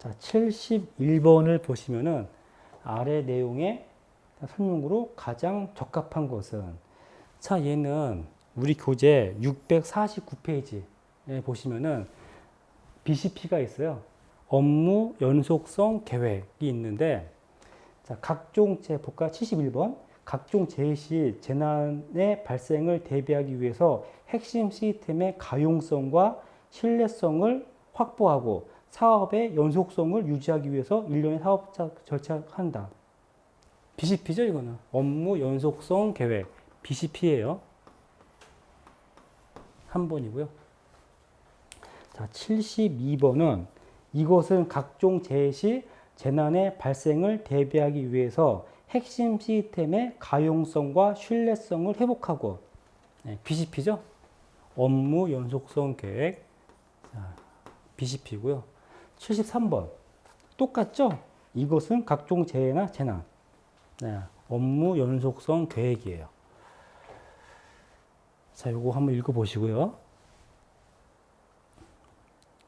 자, 71번을 보시면은 아래 내용의 설명으로 가장 적합한 것은 자, 얘는 우리 교재 649페이지에 보시면은 BCP가 있어요. 업무 연속성 계획이 있는데 자, 각종 재 볼까 71번 각종 재해 재난의 발생을 대비하기 위해서 핵심 시스템의 가용성과 신뢰성을 확보하고 사업의 연속성을 유지하기 위해서 일련의 사업 절차한다. BCP죠, 이거는. 업무 연속성 계획. BCP예요. 한 번이고요. 자, 72번은 이것은 각종 재해 시 재난의 발생을 대비하기 위해서 핵심 시스템의 가용성과 신뢰성을 회복하고 네, BCP죠. 업무 연속성 계획 자, BCP고요. 73번 똑같죠? 이것은 각종 재해나 재난 네, 업무 연속성 계획이에요. 자, 요거 한번 읽어 보시고요.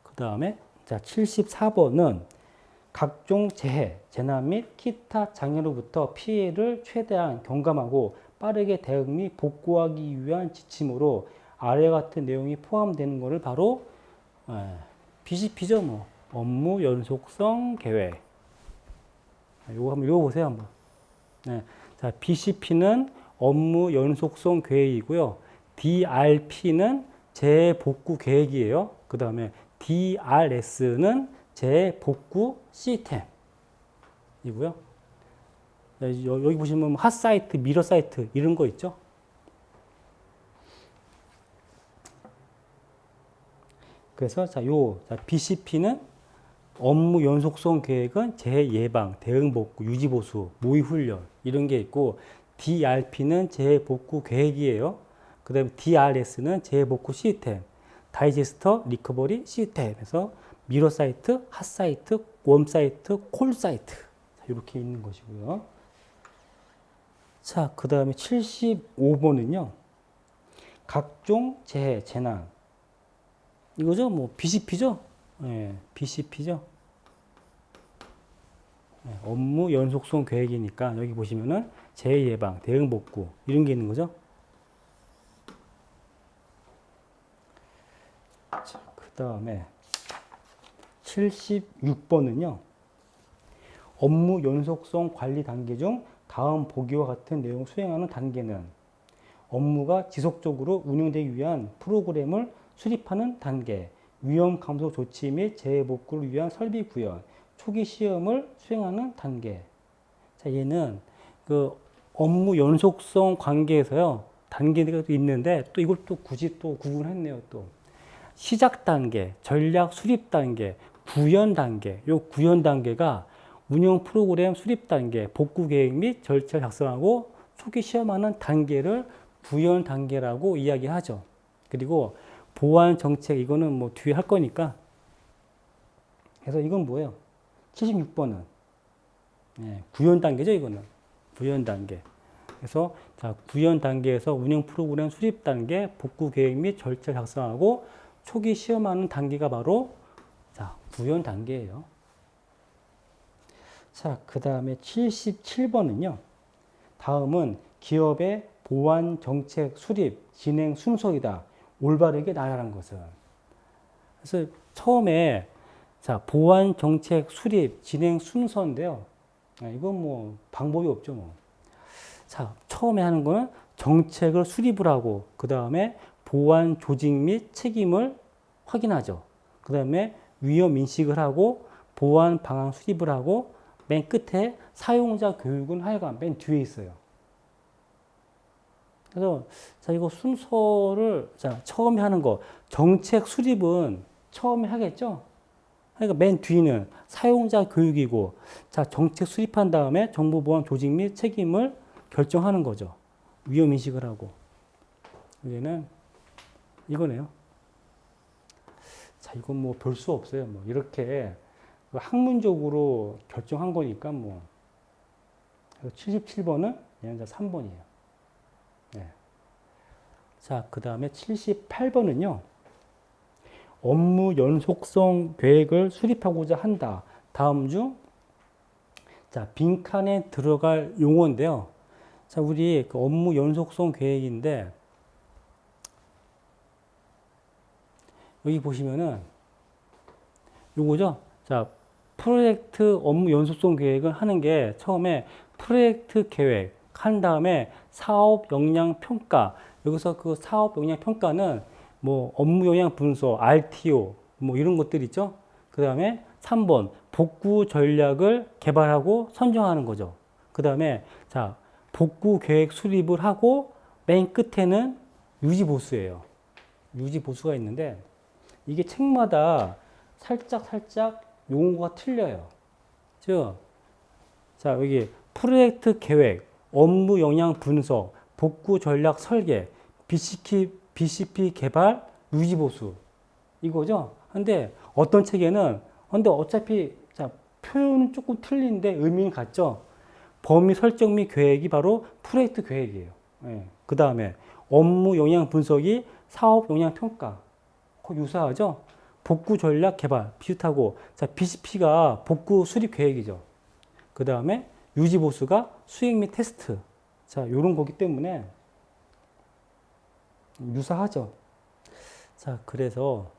그 다음에 자, 74번은 각종 재해, 재난 및 기타 장애로부터 피해를 최대한 경감하고 빠르게 대응 및 복구하기 위한 지침으로 아래 같은 내용이 포함되는 것을 바로 에, BCP죠, 뭐 업무 연속성 계획. 이거 한번 읽어보세요, 한번. 네. 자, BCP는 업무 연속성 계획이고요. DRP는 재복구 계획이에요. 그 다음에 DRS는 재복구 시스템이고요. 여기 보시면 핫 사이트, 미러 사이트 이런 거 있죠. 그래서 자, 요 자, BCP는 업무 연속성 계획은 재예방, 대응 복구, 유지 보수, 모의 훈련 이런 게 있고 DRP는 재복구 계획이에요. 그다음에 DRS는 재복구 시스템, 다이제스터 리커버리 시스템에서 미러 사이트, 핫 사이트, 웜 사이트, 콜 사이트 이렇게 있는 것이고요. 자, 그 다음에 75번은요. 각종 재해, 재난 이거죠? 뭐 BCP죠? 예, BCP죠. 예, 업무 연속성 계획이니까 여기 보시면은 재해 예방, 대응 복구 이런 게 있는 거죠. 자, 그다음에 76번은요. 업무 연속성 관리 단계 중 다음 보기와 같은 내용 수행하는 단계는 업무가 지속적으로 운영되기 위한 프로그램을 수립하는 단계, 위험 감소 조치 및 재해 복구를 위한 설비 구현, 초기 시험을 수행하는 단계. 자, 얘는 그 업무 연속성 관계에서요. 단계가 또 있는데 또 이걸 또 굳이 또 구분했네요, 또. 시작 단계, 전략 수립 단계, 구현 단계. 요 구현 단계가 운영 프로그램 수립 단계, 복구 계획 및 절차 작성하고 초기 시험하는 단계를 구현 단계라고 이야기하죠. 그리고 보안 정책 이거는 뭐 뒤에 할 거니까. 그래서 이건 뭐예요? 76번은 예, 구현 단계죠, 이거는. 구현 단계. 그래서 자, 구현 단계에서 운영 프로그램 수립 단계, 복구 계획 및 절차 작성하고 초기 시험하는 단계가 바로 자, 구현 단계예요. 자, 그다음에 77번은요. 다음은 기업의 보안 정책 수립 진행 순서이다. 올바르게 나열한 것은. 그래서 처음에 자, 보안 정책 수립 진행 순서인데요. 아, 이건 뭐 방법이 없죠, 뭐. 자, 처음에 하는 거는 정책을 수립을 하고 그 다음에 보안 조직 및 책임을 확인하죠. 그 다음에 위험 인식을 하고 보안 방안 수립을 하고 맨 끝에 사용자 교육은 하여간 맨 뒤에 있어요. 그래서 자 이거 순서를 자 처음에 하는 거 정책 수립은 처음에 하겠죠. 그러니까 맨 뒤는 사용자 교육이고 자 정책 수립한 다음에 정보보안 조직 및 책임을 결정하는 거죠. 위험 인식을 하고 얘는 이거네요. 자 이건 뭐 별 수 없어요. 뭐 이렇게 학문적으로 결정한 거니까 뭐 77번은 얘는 3번이에요. 네. 자, 그 다음에 78번은요. 업무 연속성 계획을 수립하고자 한다. 다음 중 자, 빈칸에 들어갈 용어인데요. 자, 우리 그 업무 연속성 계획인데 여기 보시면은 요거죠. 자, 프로젝트 업무 연속성 계획을 하는 게 처음에 프로젝트 계획 한 다음에 사업 역량 평가 여기서 그 사업 역량 평가는 뭐 업무 영향 분석, RTO 뭐 이런 것들 있죠. 그 다음에 3번 복구 전략을 개발하고 선정하는 거죠. 그 다음에 자 복구 계획 수립을 하고 맨 끝에는 유지 보수예요. 유지 보수가 있는데 이게 책마다 살짝 살짝 용어가 틀려요. 즉, 자 여기 프로젝트 계획, 업무 영향 분석, 복구 전략 설계, BCP, BCP 개발, 유지 보수 이거죠. 근데 어떤 책에는 근데 어차피 자 표현은 조금 틀린데 의미는 같죠. 범위 설정 및 계획이 바로 프로젝트 계획이에요. 예. 그 다음에 업무 영향 분석이 사업 영향 평가. 거 유사하죠? 복구 전략 개발 비슷하고 자 BCP가 복구 수립 계획이죠. 그 다음에 유지 보수가 수행 및 테스트. 자 요런 거기 때문에 유사하죠. 자 그래서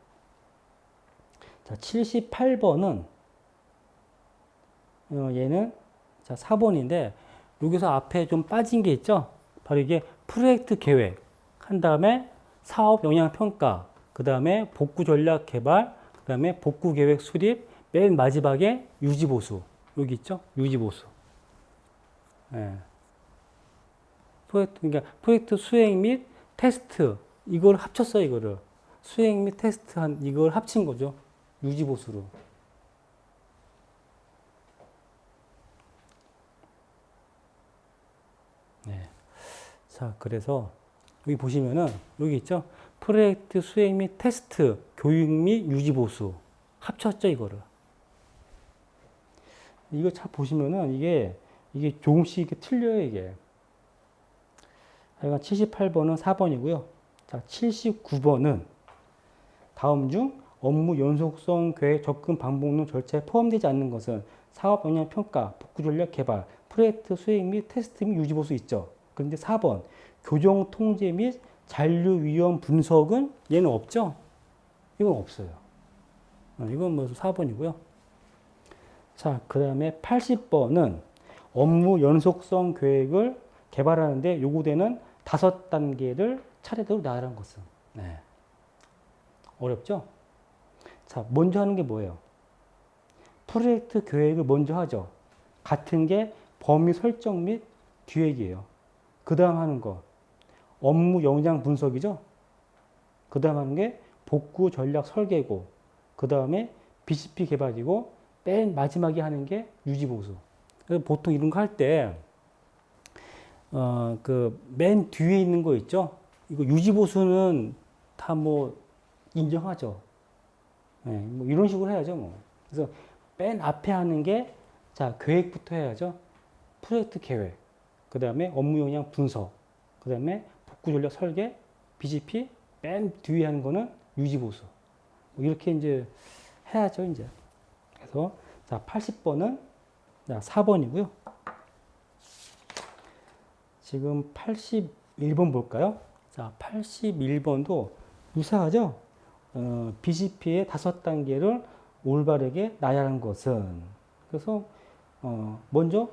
자 78번은 어, 얘는 자 4번인데 여기서 앞에 좀 빠진 게 있죠. 바로 이게 프로젝트 계획 한 다음에 사업 영향 평가 그 다음에 복구 전략 개발, 그 다음에 복구 계획 수립, 맨 마지막에 유지 보수. 여기 있죠? 유지 보수. 예. 프로젝트, 그러니까 프로젝트 수행 및 테스트. 이걸 합쳤어요, 이거를. 수행 및 테스트 한, 이걸 합친 거죠. 유지 보수로. 네. 자, 그래서 여기 보시면은 여기 있죠? 프로젝트 수행 및 테스트, 교육 및 유지 보수 합쳤죠 이거를. 이거 잘 보시면은 이게 이게 조금씩 이렇게 틀려요 이게. 하여간 78번은 4번이고요. 자, 79번은 다음 중 업무 연속성 계획 접근 방법론 절차에 포함되지 않는 것은 사업 영향 평가, 복구 전략 개발, 프로젝트 수행 및 테스트 및 유지 보수 있죠. 그런데 4번 교정 통제 및 잔류 위험 분석은 얘는 없죠? 이건 없어요. 어, 이건 뭐 4번이고요. 자, 그 다음에 80번은 업무 연속성 계획을 개발하는데 요구되는 다섯 단계를 차례대로 나열한 것은. 네. 어렵죠? 자, 먼저 하는 게 뭐예요? 프로젝트 계획을 먼저 하죠. 같은 게 범위 설정 및 기획이에요. 그 다음 하는 거. 업무 역량 분석이죠. 그 다음 하는 게 복구 전략 설계고, 그 다음에 BCP 개발이고, 맨 마지막에 하는 게 유지 보수. 보통 이런 거 할 때, 어, 그, 맨 뒤에 있는 거 있죠? 이거 유지 보수는 다 뭐 인정하죠. 네, 뭐 이런 식으로 해야죠, 뭐. 그래서 맨 앞에 하는 게, 자, 계획부터 해야죠. 프로젝트 계획. 그 다음에 업무 역량 분석. 그 다음에 복구 전략 설계, BGP, 맨 뒤에 하는 거는 유지 보수. 뭐 이렇게 이제 해야죠, 이제. 그래서 자, 80번은 자, 4번이고요. 지금 81번 볼까요? 자, 81번도 유사하죠? 어, BGP의 다섯 단계를 올바르게 나열한 것은 그래서 어, 먼저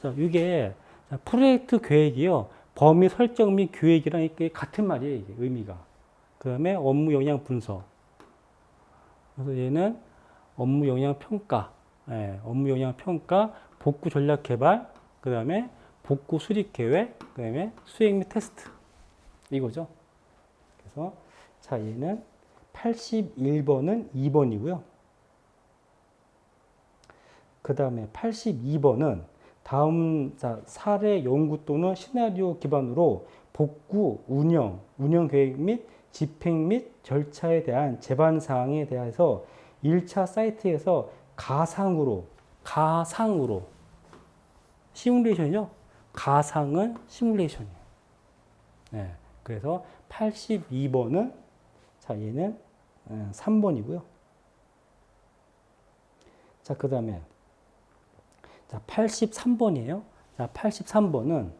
자, 이게 자, 프로젝트 계획이요. 범위 설정 및 계획이랑 이게 같은 말이에요, 이게 의미가. 그 다음에 업무 영향 분석. 그래서 얘는 업무 영향 평가, 예, 업무 영향 평가, 복구 전략 개발, 그 다음에 복구 수립 계획, 그 다음에 수행 및 테스트. 이거죠. 그래서 자, 얘는 81번은 2번이고요. 그 다음에 82번은 다음 자, 사례 연구 또는 시나리오 기반으로 복구, 운영, 운영 계획 및 집행 및 절차에 대한 제반 사항에 대해서 1차 사이트에서 가상으로 가상으로 시뮬레이션이죠. 가상은 시뮬레이션이에요. 네. 그래서 82번은 자, 얘는 3번이고요. 자, 그 다음에 자, 83번이에요. 자, 83번은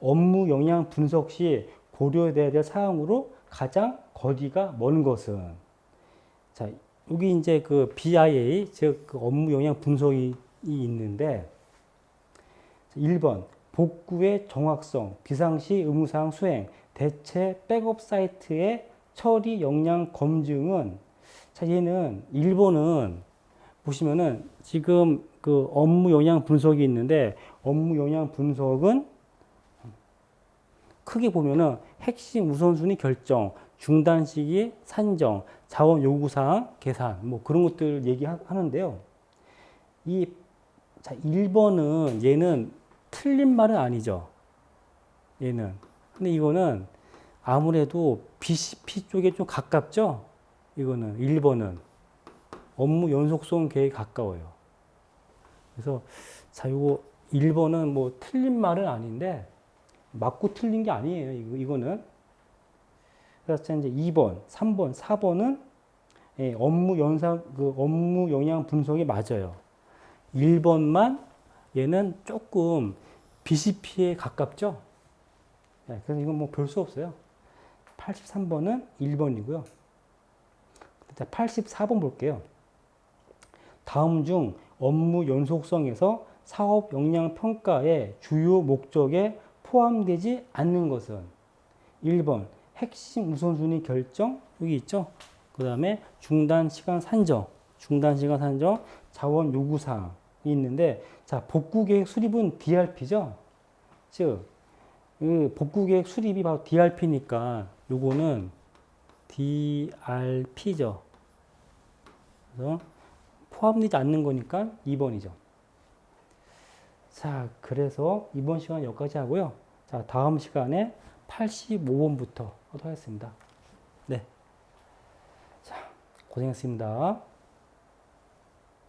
업무 영향 분석 시 고려돼야 될 사항으로 가장 거리가 먼 것은 자, 여기 이제 그 BIA 즉 그 업무 영향 분석이 있는데 1번 복구의 정확성, 비상시 의무사항 수행, 대체 백업 사이트의 처리 역량 검증은 자 얘는 1번은 보시면은 지금 그 업무 영향 분석이 있는데 업무 영향 분석은 크게 보면은 핵심 우선순위 결정, 중단 시기 산정, 자원 요구 사항 계산 뭐 그런 것들 얘기하는데요. 이 자, 1번은 얘는 틀린 말은 아니죠. 얘는. 근데 이거는 아무래도 BCP 쪽에 좀 가깝죠? 이거는 1번은 업무 연속성 계획에 가까워요. 그래서 자, 요거 1번은 뭐 틀린 말은 아닌데 맞고 틀린 게 아니에요. 이거, 이거는. 그래서 이제 2번, 3번, 4번은 예, 업무 연상 그 업무 영향 분석이 맞아요. 1번만 얘는 조금 BCP에 가깝죠? 네, 그래서 이건 뭐 별 수 없어요. 83번은 1번이고요. 자, 84번 볼게요. 다음 중 업무 연속성에서 사업 역량 평가의 주요 목적에 포함되지 않는 것은 1번 핵심 우선순위 결정 여기 있죠. 그 다음에 중단 시간 산정, 중단 시간 산정, 자원 요구 사항이 있는데 자 복구 계획 수립은 DRP죠. 즉 그 복구 계획 수립이 바로 DRP니까 요거는 DRP죠. 그래서 포함되지 않는 거니까 2번이죠. 자, 그래서 이번 시간 여기까지 하고요. 자, 다음 시간에 85번부터 하도록 하겠습니다. 네. 자, 고생했습니다.